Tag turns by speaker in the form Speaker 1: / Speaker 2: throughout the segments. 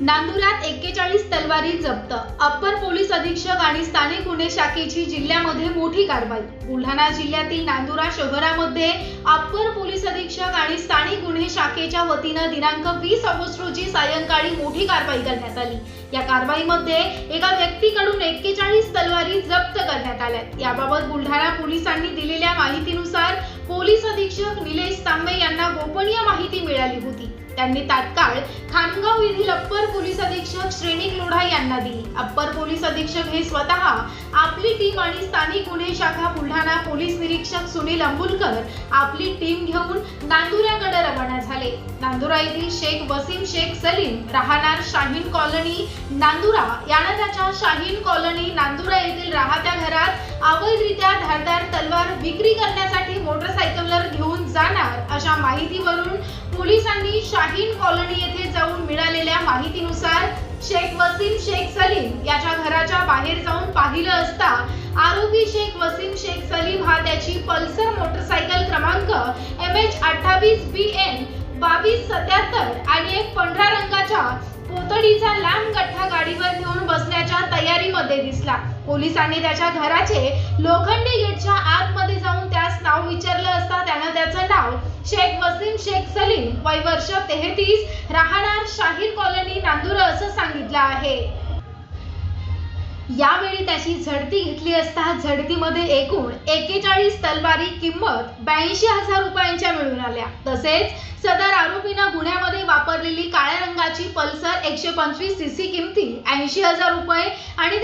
Speaker 1: नांदुरात एक्केचाळीस तलवारी जप्त. अप्पर पोलीस अधीक्षक आणि स्थानिक गुन्हे शाखेची जिल्ह्यामध्ये मोठी कारवाई. बुलढाणा जिल्ह्यातील नांदुरा शहरामध्ये अप्पर पोलीस अधीक्षक आणि स्थानिक गुन्हे शाखेच्या वतीनं दिनांक वीस ऑगस्ट रोजी सायंकाळी मोठी कारवाई करण्यात आली. या कारवाईमध्ये एका व्यक्तीकडून एक्केचाळीस तलवारी जप्त करण्यात आल्या. याबाबत बुलढाणा पोलिसांनी दिलेल्या माहितीनुसार पोलीस अधीक्षक निलेश यांना गोपनीय माहिती मिळाली होती. त्यांनी तात्काळ खामगाव येथील अप्पर पोलीस अधीक्षक श्रेणिक लोढा यांना दिली. अप्पर पोलीस अधीक्षक हे स्वतः आपली टीम आणि स्थानिक गुन्हे शाखा बुलढाणा पोलीस निरीक्षक सुनील अंबुलकर आपली टीम घेऊन नांदुऱ्याकडे रवाना झाले. नांदुरा येथील शेख वसीम शेख सलीम राहणार शाहीन कॉलनी नांदुरा यानं त्याच्या शाहीन कॉलनी नांदुरा येथील राहत्या घरात धारदार तलवार विक्री करण्यासाठी मोटरसायकलवर घेऊन जाणार अशा माहितीवरून पोलिसांनी शाहीन कॉलनी येथे जाऊन मिळालेल्या माहितीनुसार शेख वसीम शेख सलीम याच्या घराच्या बाहेर जाऊन पाहिलं असता आरोपी शेख वसीम शेख सलीम हा त्याची पल्सर मोटरसायकल क्रमांक एम एच अठ्ठावीस बी एन बावीस सत्याहत्तर आणि एक पंधरा रंगाच्या पोतडीचा लांब गठ्ठा मध्ये दिसला. पोलिसांनी त्याच्या घराचे लोखंडी गेटच्या आतमध्ये जाऊन त्यास नाव विचारलं असता त्यानं त्याचं नाव शेख वसीम शेख सलीम वय वर्ष तेहतीस राहणार शाहीर कॉलनी नांदुरा असं सांगितलं आहे. यावेळी त्याची झडती घेतली असता झडतीमध्ये एकूण एकेचाळीस तलवारी किंमत ब्याऐंशी हजार रुपयांच्या मिळून आल्या. तसेच सदर आरोपीनं गुन्ह्यामध्ये वापरलेली काळ्या रंगाची पल्सर एकशे पंचवीस सी सी किमती ऐंशी हजार रुपये आणि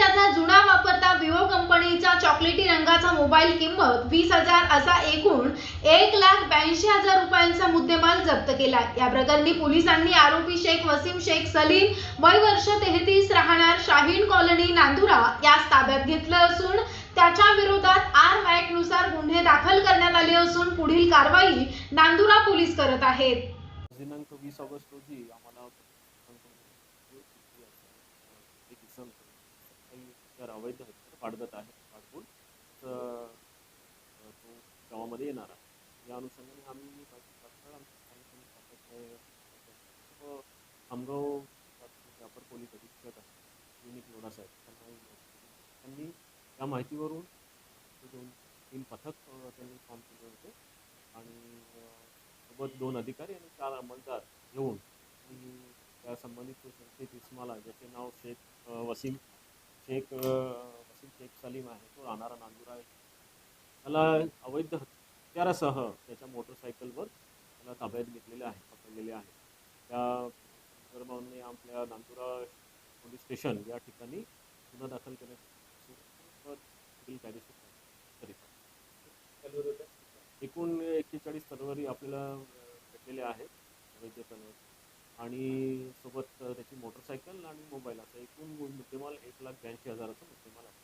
Speaker 1: मोबाईल किंमत वीस हजार असा एकूण एक लाख ब्याऐंशी हजार रुपयांचा मुद्देमाल जप्त केला या प्रकरणी पोलिसांनी आरोपी शेख वसीम शेख सलीम वय वर्ष तेहतीस राहणार शाहीन कॉलनी नांदुरा यास ताब्यात घेतलं असून त्याच्या विरोधात आर्म ऍक्टनुसार गुन्हे दाखल करण्यात आले असून पुढील कारवाई नांदुरा पोलीस करत आहेत
Speaker 2: दिनांक वीस ऑगस्ट रोजी आम्हाला एक इसम काही अवैध हत्यार बाळगत आहे बाळगून तर अ, तो मध्ये येणार आहे. या अनुषंगाने आम्ही आमगाव आमच्या पोलीस हो, अपर पोलीस अधीक्षक आहे युनिक लोढा साहेब त्यांना त्यांनी या माहितीवरून दोन तीन पथक त्यांनी फॉर्म केले होते. आणि सोबत दोन अधिकारी आणि चार अंमलदार घेऊन त्या संबंधित संशयित इस्माला ज्याचे नाव शेख वसीम शेख वसीम शेख सलीम आहे. तो राहणारा नांदुरा आहे. त्याला अवैध हत्या हत्यारासह त्याच्या मोटरसायकलवर त्याला ताब्यात घेतलेले आहे पकडलेले आहे. त्या संदर्भाने आपल्या नांदुरा पोलीस स्टेशन या ठिकाणी गुन्हा दाखल करण्यात कायदेशीर एकूण एक्केचाळीस तलवारी आपल्याला भेटलेल्या आहेत वैद्य तलवारी आणि सोबत त्याची मोटरसायकल आणि मोबाईल असं एकूण मुद्देमाल एक लाख ब्याऐंशी हजाराचा मुद्देमाल आहे.